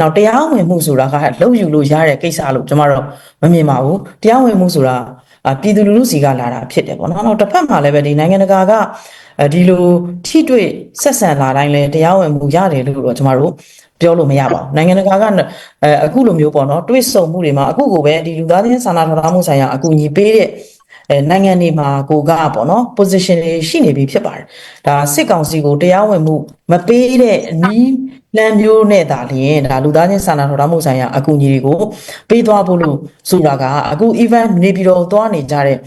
နောက်တရားဝင်မှုဆိုတာကလှုပ်ယူလို့ရတဲ့ကိစ္စလို့ကျွန်တော်တို့မမြင်ပါဘူးတရားဝင်မှုဆိုတာအာပြည်သူလူထုစီကလာတာဖြစ်တယ်ပေါ့နော်နောက်တစ်ဖက်မှာလည်းပဲဒီနိုင်ငံတကာကအဲဒီလိုထိတွေ့ဆက်ဆံလာတိုင်းလဲတရားဝင်မှုရတယ်လို့တော့ကျွန်တော်တို့ပြောလို့မရပါဘူးနိုင်ငံတကာကအဲအခုလိုမျိုးပေါ့နော်တွေးဆုံမှုတွေမှာအခုကိုပဲဒီလူသားချင်းစာနာထောက်ထားမှုဆိုင်ရာအကူအညီပေးတဲ့ အဲနိုင်ငံတွေမှာကိုကပေါ့နော် position တွေရှိနေပြီဖြစ်ပါတယ်ဒါစစ်ကောင်စီကိုတရားဝင်မှုမပေးတဲ့နီးလမ်းမျိုးနဲ့ဒါလျင်ဒါလူသားချင်းစာနာထောက်ထားမှုဆိုင်ရာအကူအညီတွေကိုပေးသွားဖို့လို့ဆိုတာကအခု event နေပြီးတော့သွားနေကြတဲ့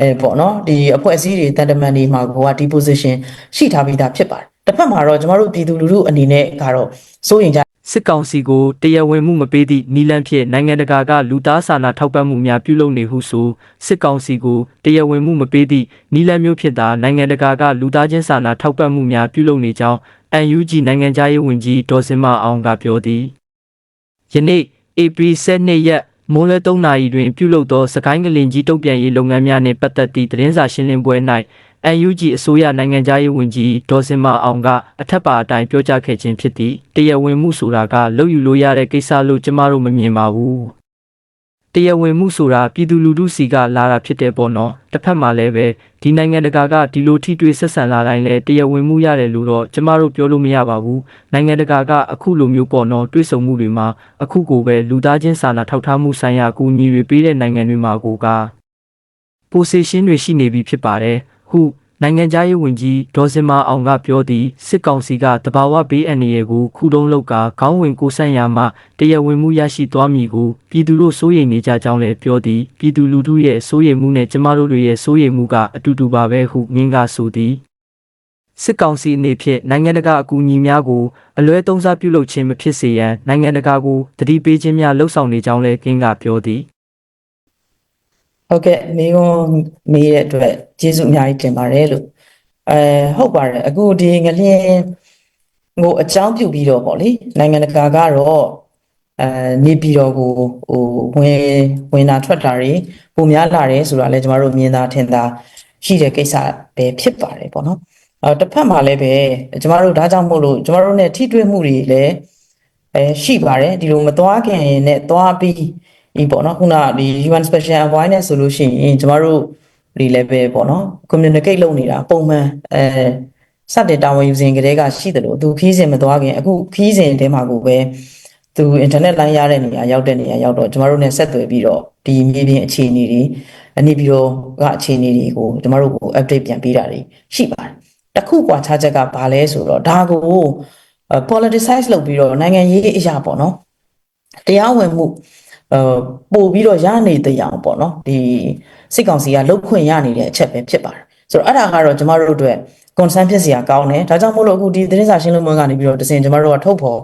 အဲပေါ့နော်ဒီအဖွဲ့အစည်းတွေတန်တမန်တွေမှာကိုကဒီ position ရှိထားပြီးသားဖြစ်ပါတယ်တစ်ဖက်မှာတော့ကျမတို့ပြည်သူလူထုအနေနဲ့ကတော့စိုးရင်ကြ စစ်ကောင်စီကိုတရားဝင်မှုမပေးသည့်နီလန်းဖြင့်နိုင်ငံတကာကလူသားစာနာထောက်ပံ့မှုများပြုလုပ်နေဟုဆိုစစ်ကောင်စီကိုတရားဝင်မှုမပေးသည့်နီလန်းမျိုးဖြစ်သာနိုင်ငံတကာကလူသားချင်းစာနာထောက်ပံ့မှုများပြုလုပ်နေကြောင်း UNG နိုင်ငံသားရေးဝန်ကြီးဒေါ်စင်မအောင်ကပြောသည်ယနေ့ April 12ရက် မိုးလဲ3နာရီတွင်ပြုလုပ်သောစကိုင်းကလင်ကြီးတုံ့ပြန်ရေးလုပ်ငန်းများနှင့်ပတ်သက်သည့်သတင်းစာရှင်းလင်းပွဲ၌ UNG အစိုးရနိုင်ငံသားရေးဝန်ကြီးဒေါ်စင်မအောင်ကအထက်ပါအတိုင်းပြောကြားခဲ့ခြင်းဖြစ်သည်တရားဝင်မှုဆိုတာကလုပ်ယူလို့ရတဲ့ကိစ္စလို့ကျမတို့မမြင်ပါဘူး တရားဝင်မှုဆိုတာပြည်သူလူထုစီကလာတာဖြစ်တယ်ပေါ့နော်တစ်ဖက်မှာလည်းပဲဒီနိုင်ငံတကာကဒီလိုထိတွေ့ဆက်ဆံလာတိုင်းလဲတရားဝင်မှုရတယ်လို့တော့ကျမတို့ပြောလို့မရပါဘူးနိုင်ငံတကာကအခုလိုမျိုးပေါ့နော်တွေ့ဆုံမှုတွေမှာအခုကိုပဲလူသားချင်းစာနာထောက်ထားမှုဆိုင်ရာအကူအညီတွေပေးတဲ့နိုင်ငံတွေမှာကိုက position တွေရှိနေပြီဖြစ်ပါတယ်ဟု နိုင်ငံသားရေးဝန်ကြီးဒေါ်စင်မာအောင်ကပြောသည်စစ်ကောင်စီကတဘာဝဘေးအန္တရာယ်ကိုခုတုံးလောက်ကခေါင်းဝင်ကိုဆန့်ရမှတရားဝင်မှုရရှိသွားမည်ကိုပြည်သူတို့စိုးရိမ်နေကြကြောင်းလည်းပြောသည်ပြည်သူလူထုရဲ့စိုးရိမ်မှုနဲ့ကျမတို့တွေရဲ့စိုးရိမ်မှုကအတူတူပါပဲဟုငင်းကဆိုသည်စစ်ကောင်စီအနေဖြင့်နိုင်ငံတကာအကူအညီများကိုအလွဲသုံးစားပြုလုပ်ခြင်းမဖြစ်စေရန်နိုင်ငံတကာကိုတတိပေးခြင်းများလှုံ့ဆော်နေကြောင်းလည်းကင်းကပြောသည် ဟုတ်ကဲ့မိကုံးမေးတဲ့အတွက်ကျေးဇူးအများကြီးတင်ပါတယ်လို့အဲဟုတ်ပါတယ်အခုဒီငလျင်ကိုအကြောင်းပြုပြီးတော့ပေါ့လေနိုင်ငံတကာကတော့အဲနေပြည်တော်ကိုဟိုဝင်ဝင်တာထွက်တာတွေပုံများလာတယ်ဆိုတာလည်းကျမတို့မြင်သာထင်သာရှိတဲ့ကိစ္စပဲဖြစ်ပါတယ်ပေါ့နော်အဲတစ်ဖက်မှာလည်းပဲကျမတို့ဒါကြောင့်မို့လို့ကျမတို့ ਨੇ ထိတွေ့မှုတွေလည်းအဲရှိပါတယ်ဒီလိုမသွားခင်နဲ့သွားပြီး ဒီပေါ့နော်ခုနဒီ UN Special Envoy နဲ့ဆိုလို့ရှိရင်ကျမတို့ဒီ level ပေါ့နော် communicate လုပ်နေတာပုံမှန်အဲစတဲ့တာဝန်ယူစဉ်ကတည်းကရှိတယ်လို့သူခီးစဉ်မသွားခင်အခုခီးစဉ်တဲမှာကိုပဲသူ internet line ရတဲ့နေရာရောက်တဲ့နေရာရောက်တော့ကျမတို့ ਨੇ ဆက်သွယ်ပြီးတော့ဒီမြေပြင်အခြေအနေတွေအနေပြီးတော့ကအခြေအနေတွေကိုကျမတို့ကို update ပြန်ပေးတာတွေရှိပါတယ်တခုကွာခြားချက်ကဘာလဲဆိုတော့ဒါကို politicize လုပ်ပြီးတော့နိုင်ငံရေးအရာပေါ့နော်တရားဝင်မှု ပို့ပြီးတော့ရနေတဲ့အောင်ပေါ့နော်ဒီစစ်ကောင်စီကလုတ်ခွင့်ရနေတဲ့အချက်ပဲဖြစ်ပါတယ်ဆိုတော့အဲ့ဒါကတော့ကျမတို့အတွက် concern ဖြစ်စရာကောင်းတယ်ဒါကြောင့်မို့လို့အခုဒီသတင်းစာရှင်းလင်းပွဲကနေပြီးတော့တစင်ကျမတို့ကထုတ်ဖော်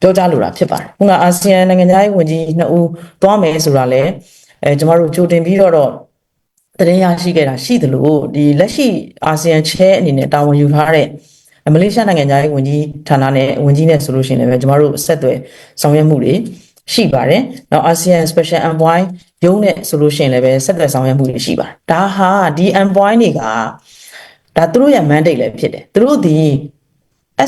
ပြောကြားလိုတာဖြစ်ပါတယ်ခုနအာဆီယံနိုင်ငံသားရေးဝန်ကြီးနှစ်ဦးသွားမယ်ဆိုတာလဲအဲကျမတို့ကြိုတင်ပြီးတော့တော့သတင်းရရှိခဲ့တာရှိသလိုဒီလက်ရှိအာဆီယံချဲအနေနဲ့တာဝန်ယူထားတဲ့မလေးရှားနိုင်ငံသားရေးဝန်ကြီးဌာနနဲ့ဝန်ကြီးနဲ့ဆိုလို့ရှိရင်လည်းကျမတို့ဆက်သွယ်ဆောင်ရွက်မှုတွေ ရှိပါတယ်။နောက် ASEAN Special Envoy ရုံးနဲ့ဆိုလို့ရှိရင်လည်းပဲဆက်သွယ်ဆောင်ရွက်မှုတွေရှိပါတယ်။ဒါဟာဒီ envoy တွေကဒါသူတို့ရဲ့ mandate လည်းဖြစ်တယ်။သူတို့ဒီ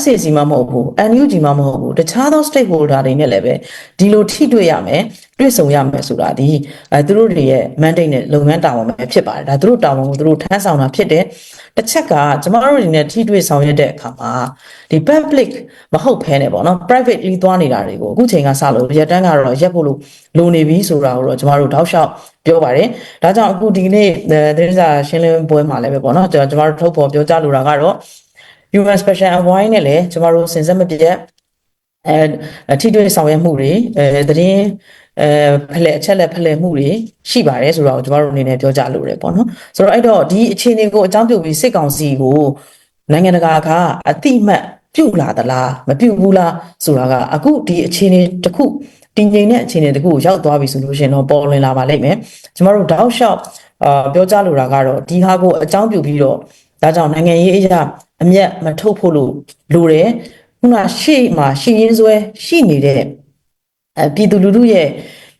SAC မှမဟုတ်ဘူး NUG မှမဟုတ်ဘူးတခြားသော stakeholder တွေနဲ့လည်းပဲဒီလိုထိတွေ့ရမယ်တွေ့ဆုံရမယ်ဆိုတာဒီအဲသူတို့တွေရဲ့ mandate နဲ့လုပ်ငန်းတာဝန်ပဲဖြစ်ပါတယ်ဒါသူတို့တာဝန်ကိုသူတို့ထမ်းဆောင်တာဖြစ်တယ်တစ်ချက်ကကျမတို့တွေနဲ့ထိတွေ့ဆောင်ရွက်တဲ့အခါမှာဒီ public မဟုတ်ဘဲနဲ့ပေါ့နော် privately သွားနေတာတွေကိုအခုချိန်ကစလို့ရက်တန်းကတော့ရက်ဖို့လို့လိုနေပြီဆိုတာကိုတော့ကျမတို့တောက်လျှောက်ပြောပါတယ်ဒါကြောင့်အခုဒီနေ့သတင်းစာရှင်းလင်းပွဲမှာလည်းပဲပေါ့နော်ကျွန်တော်တို့ထုတ်ဖော်ပြောကြားလိုတာကတော့ UN Special Envoy နဲ့လည်းကျမတို့စဉ်ဆက်မပြတ်အဲထိတွေ့ဆောင်ရွက်မှုတွေအဲသတင်းအဲဖလှယ်အချက်လက်ဖလှယ်မှုတွေရှိပါတယ်ဆိုတော့ကျမတို့အနေနဲ့ပြောကြလို့ရပေါ့နော်ဆိုတော့အဲ့တော့ဒီအခြေအနေကိုအကြောင်းပြုပြီးစစ်ကောင်စီကိုနိုင်ငံတကာကအတိမတ်ပြုတ်လာသလားမပြုတ်ဘူးလားဆိုတာကအခုဒီအခြေအနေတစ်ခုတည်ငြိမ်တဲ့အခြေအနေတစ်ခုကိုရောက်သွားပြီဆိုလို့ရှင်တော့ပေါ်လွင်လာပါလိမ့်မယ်ကျမတို့တောက်လျှောက်အာပြောကြလိုတာကတော့ဒီဟာကိုအကြောင်းပြုပြီးတော့ဒါကြောင့်နိုင်ငံရေးအရာ အမျက်မထုတ်ဖို့လို့လိုတယ်ခုနရှေ့မှာရှင်းရင်းစွဲရှိနေတဲ့အဲပြည်သူလူထုရဲ့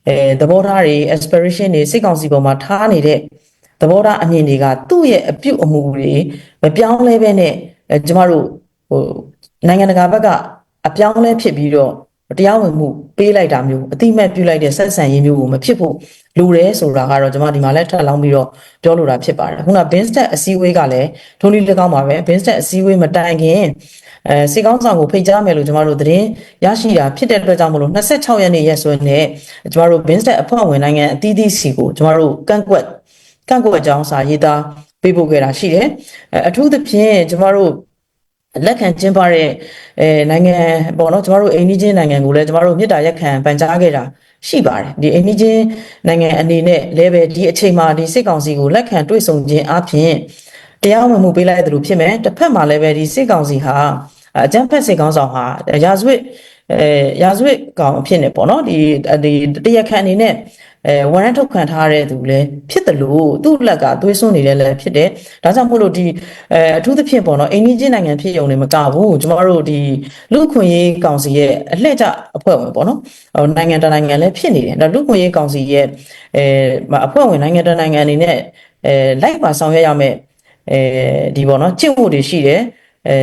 အဲသဘောထားတွေ aspiration တွေစိတ်ကောင်းစီပေါ်မှာထားနေတဲ့သဘောထားအမြင်တွေကသူ့ရဲ့အပြုတ်အမူတွေမပြောင်းလဲပဲနဲ့ကျမတို့ဟိုနိုင်ငံတကာဘက်ကအပြောင်းလဲဖြစ်ပြီးတော့တရားဝင်မှုပေးလိုက်တာမျိုးအတိအမှတ်ပြုလိုက်တဲ့ဆက်ဆံရေးမျိုးကိုမဖြစ်ဖို့ လိုတယ်ဆိုတာကတော့ကျွန်မဒီမှာလည်းထပ်လောင်းပြီးတော့ပြောလိုတာဖြစ်ပါတယ်ခုန Binstat အစည်းအဝေးကလည်းထုံးနည်း၎င်းပါပဲ Binstat အစည်းအဝေးမတိုင်ခင်အဲစေကောင်းဆောင်ကိုဖိတ်ကြားမယ်လို့ကျွန်တော်တို့သတင်းရရှိတာဖြစ်တဲ့အတွက်ကြောင့်မလို့26ရက်နေ့ရက်စွဲနဲ့ကျွန်တော်တို့ Binstat အဖွဲ့ဝင်နိုင်ငံအသီးသီးစီကိုကျွန်တော်တို့ကန့်ကွက်ကန့်ကွက်အကြောင်းစာရေးသားပေးပို့ခဲ့တာရှိတယ်အဲအထူးသဖြင့်ကျွန်တော်တို့လက်ခံကျင်းပတဲ့အဲနိုင်ငံပေါ့နော်ကျမတို့အိန္ဒိချင်းနိုင်ငံကိုလည်းကျမတို့မြစ်တာရက်ခံပန်ကြားခဲ့တာ ရှိပါတယ်ဒီအိန္ဒိချင်းနိုင်ငံအနေနဲ့လည်းပဲဒီအချိန်မှာဒီစစ်ကောင်စီကိုလက်ခံတွေ့ဆုံခြင်းအပြင်တရားဝင်မှုပေးလိုက်တယ်လို့ဖြစ်မယ်တစ်ဖက်မှာလည်းပဲဒီစစ်ကောင်စီဟာအကြမ်းဖက်စစ်ကောင်ဆောင်ဟာရာဇဝတ်အဲရာဇဝတ်ကောင်အဖြစ်နေပေါ့နော်ဒီဒီတရားခံအနေနဲ့ အဲဝရမ်းထုတ်ခံထားတဲ့သူလည်းဖြစ်တယ်လို့သူ့လက်ကသွေးစွန်းနေတယ်လည်းဖြစ်တယ်ဒါကြောင့်မို့လို့ဒီအဲအထူးသဖြင့်ပေါ့နော်အိန္ဒိချင်းနိုင်ငံဖြစ်ရုံနဲ့မကဘူးကျမတို့ဒီလူ့ခွင့်ရေးကောင်စီရဲ့အလှည့်ကျအဖွဲ့ဝင်ပေါ့နော်ဟိုနိုင်ငံတကာနိုင်ငံလည်းဖြစ်နေတယ်ဒါလူ့ခွင့်ရေးကောင်စီရဲ့အဲအဖွဲ့ဝင်နိုင်ငံတကာနိုင်ငံအနေနဲ့အဲလိုက်ပါဆောင်ရွက်ရမယ်အဲဒီပေါ့နော်ကျင့်ဝတ်တွေရှိတယ် အဲ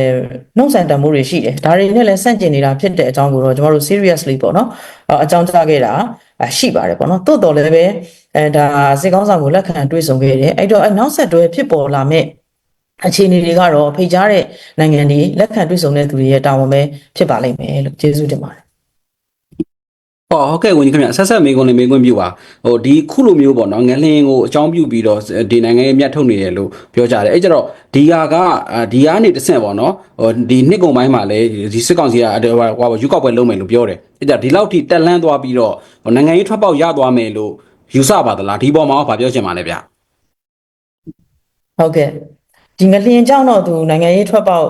နှုတ်ဆက်တံမှုတွေရှိတယ်ဒါတွေနဲ့လည်းဆန့်ကျင်နေတာဖြစ်တဲ့အကြောင်းကိုတော့ကျမတို့ seriously ပေါ့နော်အကြောင်းကြားခဲ့တာရှိပါတယ်ပေါ့နော်တိုးတော်လည်းပဲအဲဒါစစ်ကောင်းဆောင်ကိုလက်ခံတွေ့ဆုံခဲ့တယ်အဲ့တော့အနောက်ဆက်တွဲဖြစ်ပေါ်လာမဲ့အခြေအနေတွေကတော့ဖိတ်ကြားတဲ့နိုင်ငံတွေလက်ခံတွေ့ဆုံတဲ့သူတွေရဲ့တာဝန်ပဲဖြစ်ပါလိမ့်မယ်လို့ကျေးဇူးတင်ပါတယ် ဟောဟုတ်ကဲ့ဝန်ကြီးခင်ဗျဆက်ဆက်မေးခွန်းလေးမေးခွင့်ပြုပါဟိုဒီခုလိုမျိုးပေါ့နော်ငလင်းကိုအကြောင်းပြုပြီးတော့ဒီနိုင်ငံရဲ့မြတ်ထုတ်နေတယ်လို့ပြောကြတယ်အဲ့ကြတော့ဒီဟာကဒီကနေတစ်ဆင့်ပေါ့နော်ဟိုဒီနှစ်ကုန်ပိုင်းမှာလည်းဒီစစ်ကောင်စီကဟိုဟိုယူကောက်ပွဲလုပ်မယ်လို့ပြောတယ်အဲ့ကြဒီလောက်ထိတက်လန်းသွားပြီးတော့နိုင်ငံရေးထွက်ပေါက်ရသွားမယ်လို့ယူဆပါသလားဒီပေါ်မှာဘာပြောချင်ပါလဲဗျဟုတ်ကဲ့ဒီငလျင်ကြောင့်တော့သူနိုင်ငံရေးထွက်ပေါက်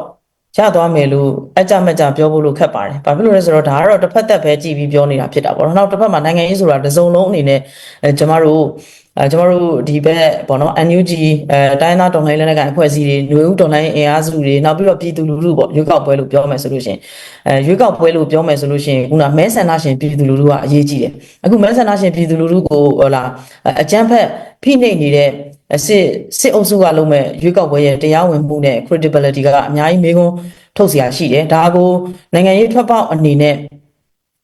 ရသွားမယ်လို့အကြမကြပြောဖို့လို့ခက်ပါတယ်။ဘာဖြစ်လို့လဲဆိုတော့ဒါကတော့တစ်ဖက်သက်ပဲကြည်ပြီးပြောနေတာဖြစ်တာပေါ့နော်။နောက်တစ်ဖက်မှာနိုင်ငံရေးဆိုတာတစ်စုံလုံးအနေနဲ့အဲကျမတို့ အဲကျွန်တော်တို့ဒီဘက်ပေါ့နော် NUG အဲတိုင်းသားတော်လှန်ရေးလက်နက်ကိုင်အဖွဲ့အစည်းတွေຫນွေဦးတော်လှန်ရေးအင်အားစုတွေနောက်ပြီးတော့ပြည်သူလူထုပေါ့ရွေးကောက်ပွဲလို့ပြောမယ်ဆိုလို့ရှင်အဲရွေးကောက်ပွဲလို့ပြောမယ်ဆိုလို့ရှင်ခုနမဲဆန္ဒရှင်ပြည်သူလူထုကအရေးကြီးတယ်အခုမဲဆန္ဒရှင်ပြည်သူလူထုကိုဟလာအကြမ်းဖက်ဖိနှိပ်နေတဲ့အစစ်စစ်အုပ်စုကလုံးမဲ့ရွေးကောက်ပွဲရဲ့တရားဝင်မှုနဲ့ credibility ကအများကြီးမေးခွန်းထုတ်စရာရှိတယ်ဒါကိုနိုင်ငံရေးထွက်ပေါက်အနေနဲ့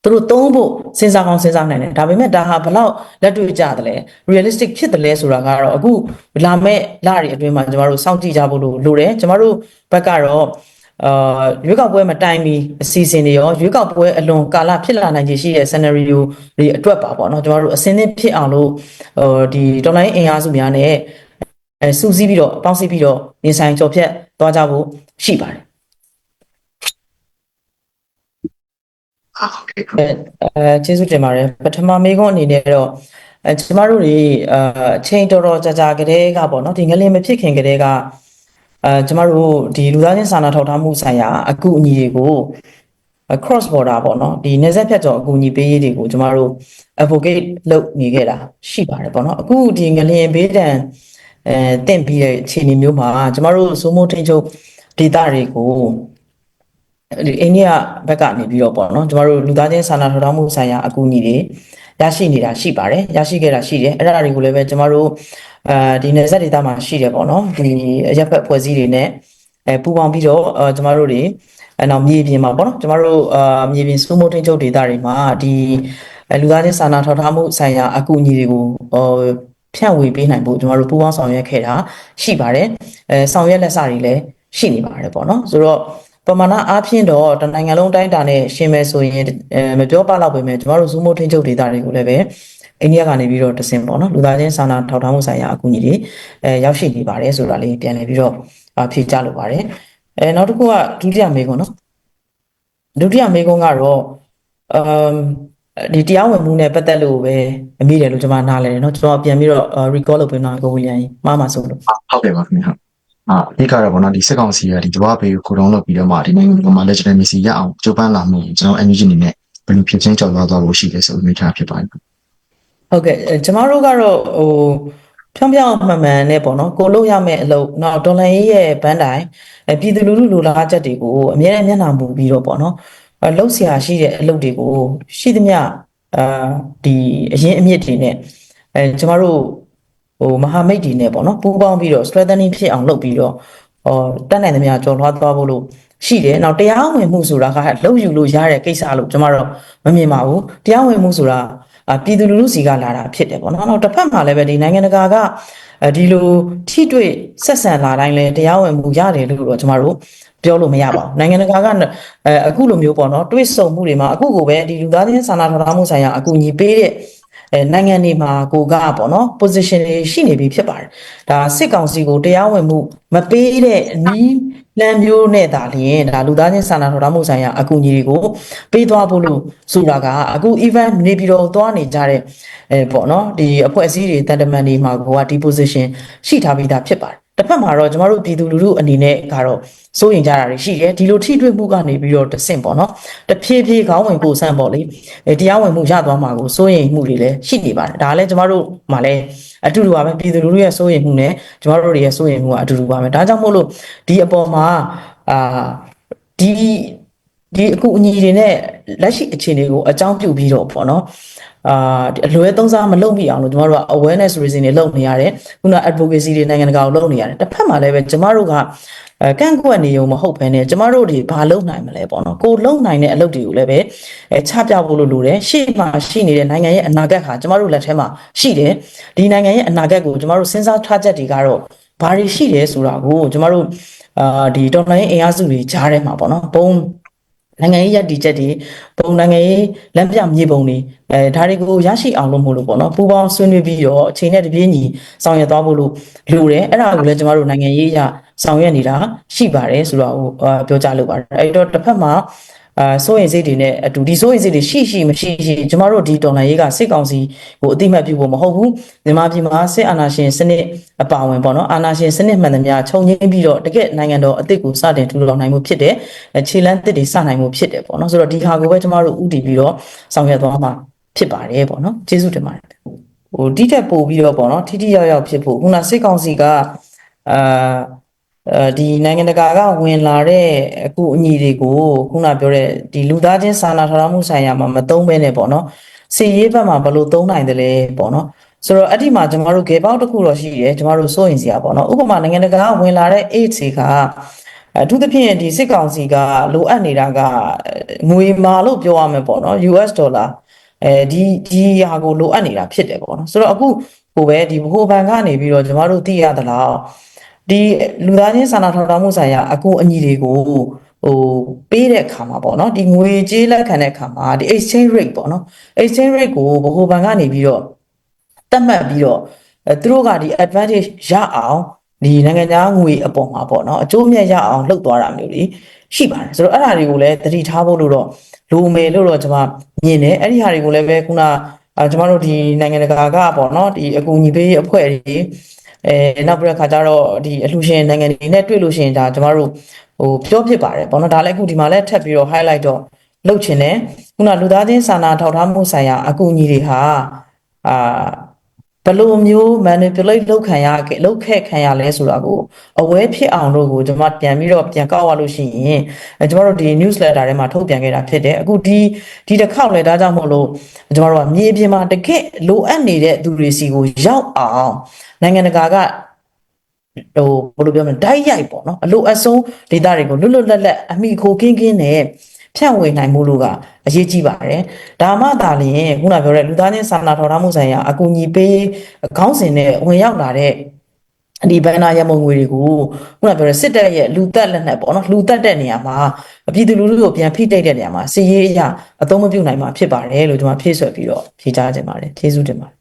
သူတို့သုံးဖို့စဉ်းစားကောင်းစဉ်းစားနိုင်တယ်ဒါပေမဲ့ဒါဟာဘလောက်လက်တွေ့ကြတယ်လဲ realistic ဖြစ်တယ်လဲဆိုတာကတော့အခုလာမဲ့လတွေအတွင်းမှာကျမတို့စောင့်ကြည့်ကြဖို့လို့လိုတယ်ကျမတို့ဘက်ကတော့အာရွေးကောက်ပွဲမတိုင်မီအစီအစဉ်တွေရောရွေးကောက်ပွဲအလွန်ကာလဖြစ်လာနိုင်ခြေရှိတဲ့ scenario တွေအတွက်ပါပေါ့နော်ကျမတို့အစင်းသင်းဖြစ်အောင်လို့ဟိုဒီ online အင်အားစုများနဲ့အဲစူးစီးပြီးတော့ပေါင်းစည်းပြီးတော့နေဆိုင်ကြော်ဖြတ်သွားကြဖို့ရှိပါတယ် ဟုတ်ကဲ့အဲအဲကျေးဇူးတင်ပါတယ်ပထမမေးခွန်းအနေနဲ့တော့အဲကျမတို့တွေအအချိန်တော်တော်ကြာကြာကလေးကပေါ့နော်ဒီငလင်မဖြစ်ခင်ကလေးကအဲကျမတို့ဒီလူသားချင်းစာနာထောက်ထားမှုဆိုင်ရာအကူအညီတွေကို cross border ပေါ့နော်ဒီနေဆက်ဖြတ်ကျော်အကူအညီပေးရေးတွေကိုကျမတို့ advocate လုပ်နေခဲ့တာရှိပါတယ်ပေါ့နော်အခုဒီငလင်ဘေးဒဏ်အဲတင့်ပြီးတဲ့အခြေအနေမျိုးမှာကျမတို့စိုးမိုးထိန်ချုပ်ဒေတာတွေကို ဒီအိန္ဒိယဘက်ကနေပြီးတော့ပေါ့နော်ကျမတို့လူသားချင်းစာနာထောက်ထားမှုဆိုင်ရာအကူအညီတွေရရှိနေတာရှိပါတယ်ရရှိခဲ့တာရှိတယ်အဲ့ဒါတွေကိုလည်းပဲကျမတို့အာဒီနယ်စပ်ဒေသမှာရှိတယ်ပေါ့နော်ဒီအရက်ဖက်ဖွဲ့စည်းတွေနဲ့အဲပူးပေါင်းပြီးတော့အာကျမတို့တွေအဲနောက်မြေပြင်မှာပေါ့နော်ကျမတို့အာမြေပြင်စုမိုးထိန်ချုပ်ဒေသတွေမှာဒီအဲလူသားချင်းစာနာထောက်ထားမှုဆိုင်ရာအကူအညီတွေကိုဟောဖြန့်ဝေပေးနိုင်ဖို့ကျမတို့ပူးပေါင်းဆောင်ရွက်ခဲ့တာရှိပါတယ်အဲဆောင်ရွက်လက်စတွေလည်းရှိနေပါတယ်ပေါ့နော်ဆိုတော့ ပမာဏအားဖြင့်တော့တနိုင်ငံလုံးတိုင်းတာနဲ့ရှင်းမယ်ဆိုရင်အဲမပြောပါတော့ပဲမဲ့ကျမတို့ဇူးမိုးထင်းချုပ်ဒေတာတွေကိုလည်းပဲအိန္ဒိယကနေပြီးတော့တစင်ပေါ့နော်လူသားချင်းစာနာထောက်ထားမှုဆိုင်ရာအကူအညီတွေအဲရောက်ရှိနေပါတယ်ဆိုတာလေးပြန်လည်ပြီးတော့အဖြေကြလိုပါတယ်အဲနောက်တစ်ခုကဒုတိယမေးခွန်းနော်ဒုတိယမေးခွန်းကတော့အမ်ဒီတရားဝင်မှုနဲ့ပတ်သက်လို့ပဲအမိတယ်လို့ကျွန်မနားလဲတယ်เนาะကျွန်တော်ပြန်ပြီးတော့ recall လုပ်ပေးတော့ကိုဝီလျံကြီးမှားမှာဆိုလို့ ဟုတ်ကဲ့ပါခင်ဗျာ အာအဓိကတော့ဗောနော်ဒီစစ်ကောင်စီကဒီတဘာဘေးကိုကိုတုံးလုပ်ပြီးတော့မှဒီနိုင်ငံပေါ်မှာ legitimacy ရအောင်ကြိုးပမ်းလာမှုကျွန်တော် energy အနေနဲ့ဘယ်လိုဖြစ်ချင်းကြော်သွားသွားလို့ရှိလဲဆိုပြီးထားဖြစ်ပါတယ်ဟုတ်ကဲ့အဲကျမတို့ကတော့ဟိုဖြောင်းဖြောင်းမှန်မှန်နဲ့ပေါ့နော်ကိုလို့ရမယ့်အလုပ်နောက်ဒေါ်လာရေးရဲ့ဘန်းတိုင်အဲပြည်သူလူထုလိုလားချက်တွေကိုအများနဲ့မျက်နှာမူပြီးတော့ပေါ့နော်အဲလှုပ်ရှားရှိတဲ့အလုပ်တွေကိုရှိသမျှအာဒီအရင်အမြင့်တွေနဲ့အဲကျမတို့ ဟိုမဟာမိတ်တွေနဲ့ပေါ့နော်ပူးပေါင်းပြီးတော့ strengthening ဖြစ်အောင်လုပ်ပြီးတော့ဟောတက်နိုင်သမျှကြော်လွှားသွားဖို့လို့ရှိတယ်နောက်တရားဝင်မှုဆိုတာကလှုပ်ယူလို့ရတဲ့ကိစ္စလို့ကျွန်တော်တို့မမြင်ပါဘူးတရားဝင်မှုဆိုတာအာပြည်သူလူထုစီကလာတာဖြစ်တယ်ပေါ့နော်နောက်တစ်ဖက်မှာလည်းပဲဒီနိုင်ငံတကာကအဲဒီလိုထိတွေ့ဆက်ဆံလာတိုင်းလဲတရားဝင်မှုရတယ်လို့တော့ကျွန်တော်တို့ပြောလို့မရပါဘူးနိုင်ငံတကာကအဲအခုလိုမျိုးပေါ့နော်တွေးဆုံမှုတွေမှာအခုကိုပဲဒီလူသားချင်းစာနာထောက်ထားမှုဆိုင်ရာအကူအညီပေးတဲ့ အဲနိုင်ငံတွေမှာကိုကပေါ့နော် position တွေရှိနေပြီဖြစ်ပါတယ်ဒါစစ်ကောင်စီကိုတရားဝင်မှုမပေးတဲ့နီးလမ်းမျိုးနဲ့ဒါလျင်ဒါလူသားချင်းစာနာထောက်ထားမှုဆိုင်ရာအကူအညီတွေကိုပေးသွားဖို့လို့ဆိုတာကအခု event နေပြီးတော့သွားနေကြတဲ့အဲပေါ့နော်ဒီအဖွဲ့အစည်းတွေတန်တမန်တွေမှာကိုကဒီ position ရှိထားပြီးသားဖြစ်ပါတယ် တစ်ဖက်မှာတော့ကျမတို့ပြည်သူလူထုအနေနဲ့ကတော့စိုးရင်ကြတာတွေရှိတယ်ဒီလိုထိတွေ့မှုကနေပြီးတော့တဆင့်ပေါ့နော်တဖြည်းဖြည်းခေါင်းဝင်ကိုယ်ဆန့်ပေါ့လေအဲတရားဝင်မှုရသွားမှာကိုစိုးရင်မှုတွေလည်းရှိနေပါတယ်ဒါလည်းကျမတို့မှလည်းအတူတူပါပဲပြည်သူလူထုရဲ့စိုးရင်မှုနဲ့ကျမတို့တွေရဲ့စိုးရင်မှုကအတူတူပါပဲဒါကြောင့်မို့လို့ဒီအပေါ်မှာအာဒီ ဒီအခုအညီတွေနဲ့လက်ရှိအခြေအနေကိုအကြောင်းပြုပြီးတော့ပေါ့နော်အာအလွဲသုံးစားမလုပ်မိအောင်လို့ကျမတို့က awareness raising တွေလုပ်နေရတယ်ခုန advocacy တွေနိုင်ငံတကာကိုလုပ်နေရတယ်တစ်ဖက်မှာလည်းပဲကျမတို့ကအဲကန့်ကွက်နေုံမဟုတ်ဘဲနဲ့ကျမတို့တွေဘာလုပ်နိုင်မလဲပေါ့နော်ကိုလုပ်နိုင်တဲ့အလုပ်တွေကိုလည်းပဲအဲချပြဖို့လို့လိုတယ်ရှေ့မှာရှိနေတဲ့နိုင်ငံရဲ့အနာဂတ်ဟာကျမတို့လက်ထဲမှာရှိတယ်ဒီနိုင်ငံရဲ့အနာဂတ်ကိုကျမတို့စဉ်းစားထားချက်တွေကတော့ဘာတွေရှိတယ်ဆိုတာကိုကျမတို့အာဒီတော်လိုင်းအင်အားစုတွေကြားထဲမှာပေါ့နော်ဘုံ နိုင်ငံရေးရည်တည်ချက်တွေပုံနိုင်ငံရေးလမ်းပြမြေပုံတွေအဲဒါတွေကိုရရှိအောင်လို့မို့လို့ပေါ့နော်ပူပေါင်းဆွေးနွေးပြီးတော့အချိန်နဲ့တပြေးညီဆောင်ရွက်သွားဖို့လို့လိုတယ်အဲ့ဒါကိုလည်းကျမတို့နိုင်ငံရေးရဆောင်ရွက်နေတာရှိပါတယ်ဆိုတော့ဟိုအာပြောကြလို့ပါတယ်အဲ့တော့တစ်ဖက်မှာ အာစိုးရင်စိတ်တွေနဲ့အတူဒီစိုးရင်စိတ်တွေရှိရှိမရှိရှိကျမတို့ဒီတော်လှန်ရေးကစစ်ကောင်စီကိုအတိမတ်ပြုဖို့မဟုတ်ဘူးမြန်မာပြည်မှာစစ်အာဏာရှင်စနစ်အပါဝင်ပေါ့နော်အာဏာရှင်စနစ်မှန်သမျှခြုံငင်းပြီးတော့တကယ့်နိုင်ငံတော်အသစ်ကိုစတင်ထူထောင်နိုင်မှုဖြစ်တယ်ခြေလန်းတစ်တွေစနိုင်မှုဖြစ်တယ်ပေါ့နော်ဆိုတော့ဒီခါကိုပဲကျမတို့ဥတည်ပြီးတော့ဆောင်ရွက်သွားမှာဖြစ်ပါတယ်ပေါ့နော်ကျေးဇူးတင်ပါတယ်ဟိုတိတက်ပို့ပြီးတော့ပေါ့နော်ထိထိရောက်ရောက်ဖြစ်ဖို့ခုနစစ်ကောင်စီကအာအဲ ဒီနိုင်ငံတကာကဝင်လာတဲ့အကူအညီတွေကိုခုနပြောတဲ့ဒီလူသားချင်းစာနာထောက်ထားမှုဆိုင်ရာမှာမသုံးဘဲနဲ့ပေါ့နော်စီရေးဘက်မှာဘယ်လိုသုံးနိုင်တယ်လဲပေါ့နော်ဆိုတော့အဲ့ဒီမှာကျမတို့ဂေပေါက်တစ်ခုတော့ရှိတယ်ကျမတို့စိုးရင်စရာပေါ့နော်ဥပမာနိုင်ငံတကာကဝင်လာတဲ့ aid တွေကအထူးသဖြင့်ဒီစစ်ကောင်စီကလိုအပ်နေတာကငွေမာလို့ပြောရမယ်ပေါ့နော် US ဒေါ်လာအဲဒီဒီဟာကိုလိုအပ်နေတာဖြစ်တယ်ပေါ့နော်ဆိုတော့အခုကိုပဲဒီဘိုးဘန်ကနေပြီးတော့ကျမတို့သိရသလား ဒီလူသားချင်းစာနာထောက်ထားမှုဆိုင်ရာအကူအညီတွေကိုဟိုပေးတဲ့အခါမှာပေါ့နော်ဒီငွေကြေးလက်ခံတဲ့အခါမှာဒီ exchange rate ပေါ့နော် exchange rate ကိုဘိုးဘန်ကနေပြီးတော့တတ်မှတ်ပြီးတော့အဲသူတို့ကဒီ advantage ရအောင်ဒီနိုင်ငံသားငွေအပေါ်မှာပေါ့နော်အကျိုးမြတ်ရအောင်လှုပ်သွားတာမျိုးလေးရှိပါတယ်ဆိုတော့အဲ့ဒါတွေကိုလည်းသတိထားဖို့လို့တော့လိုမယ်လို့တော့ကျွန်မမြင်တယ်အဲ့ဒီဟာတွေကိုလည်းပဲခုနအာကျွန်မတို့ဒီနိုင်ငံတကာကပေါ့နော်ဒီအကူအညီပေးအဖွဲ့တွေ အဲနောက်ပြီးတော့ခါကျတော့ဒီအလှူရှင်နိုင်ငံတွေနဲ့တွေ့လို့ရှိရင်ဒါကျွန်မတို့ဟိုပြောဖြစ်ပါတယ်ပေါ့နော်ဒါလည်းအခုဒီမှာလည်းထပ်ပြီးတော့ highlight တော့လုပ်ချင်တယ်ခုနလူသားချင်းစာနာထောက်ထားမှုဆိုင်ရာအကူအညီတွေဟာအာ ဘယ်လိုမျိုး manipulate လုပ်ခံရခဲ့လုပ်ခဲ့ခံရလဲဆိုတာကိုအဝဲဖြစ်အောင်လို့ကိုကျွန်မပြန်ပြီးတော့ပြန်ကောက်ရလို့ရှိရင်အဲကျွန်တော်တို့ဒီ newsletter ထဲမှာထုတ်ပြန်ခဲ့တာဖြစ်တယ်အခုဒီဒီတစ်ခေါက်လဲဒါကြောင့်မို့လို့ကျွန်တော်တို့ကမြေပြင်မှာတကယ့်လိုအပ်နေတဲ့သူတွေစီကိုရောက်အောင်နိုင်ငံတကာကဟိုဘယ်လိုပြောမလဲဓာတ်ရိုက်ပေါ့နော်အလိုအဆုံးဒေတာတွေကိုလွတ်လွတ်လပ်လပ်အမိခိုကင်းကင်းနဲ့ ဖြန့်ဝေနိုင်မှုလို့ကအရေးကြီးပါတယ်ဒါမှသာလျှင်ခုနပြောတဲ့လူသားချင်းစာနာထောက်ထားမှုဆိုင်ရာအကူအညီပေးခေါင်းစဉ်နဲ့ဝင်ရောက်လာတဲ့ဒီဘဏ္ဍာရမုံငွေတွေကိုခုနပြောတဲ့စစ်တပ်ရဲ့လူသက်လက်နက်ပေါ့နော်လူသက်တဲ့နေရာမှာပြည်သူလူထုကိုပြန်ဖိတိတ်တဲ့နေရာမှာစီရေးအရာအသုံးမပြုနိုင်မှာဖြစ်ပါတယ်လို့ကျွန်တော်ဖြည့်ဆွက်ပြီးတော့ဖြေကြားခြင်းပါတယ်ကျေးဇူးတင်ပါတယ်